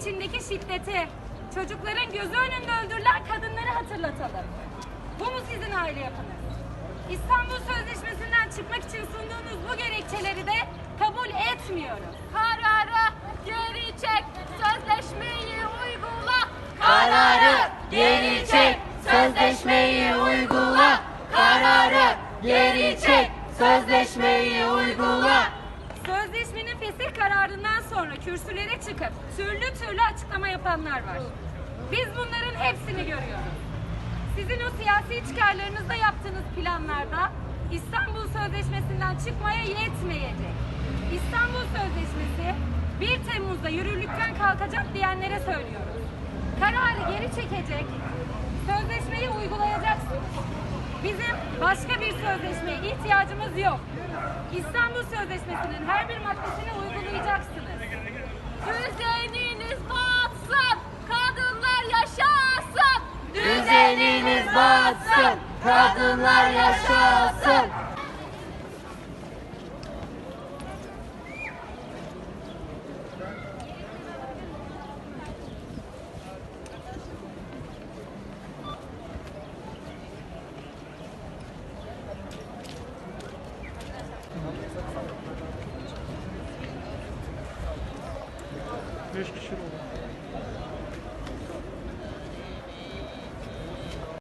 içindeki şiddeti, çocukların gözü önünde öldürülen kadınları hatırlatalım. Bu mu sizin aile yapınız? İstanbul Sözleşmesi'nden çıkmak için sunduğunuz bu gerekçeleri de kabul etmiyoruz. Kararı geri çek, sözleşmeyi uygula. Kararı geri çek, sözleşmeyi uygula. Kararı geri çek, sözleşmeyi uygula. Sözleşmenin fesih kararından sonra kürsülere çıkıp türlü türlü açıklama yapanlar var. Biz bunların hepsini görüyoruz. Sizin o siyasi çıkarlarınızda yaptığınız planlarda İstanbul Sözleşmesi'nden çıkmaya yetmeyecek. İstanbul Sözleşmesi 1 Temmuz'da yürürlükten kalkacak diyenlere söylüyoruz. Kararı geri çekecek, sözleşmeyi uygulayacaksınız. Başka bir sözleşmeye ihtiyacımız yok. İstanbul Sözleşmesi'nin her bir maddesini uygulayacaksınız. Düzeniniz batsın, kadınlar yaşasın. Düzeniniz batsın, kadınlar yaşasın. Deixa que oldu.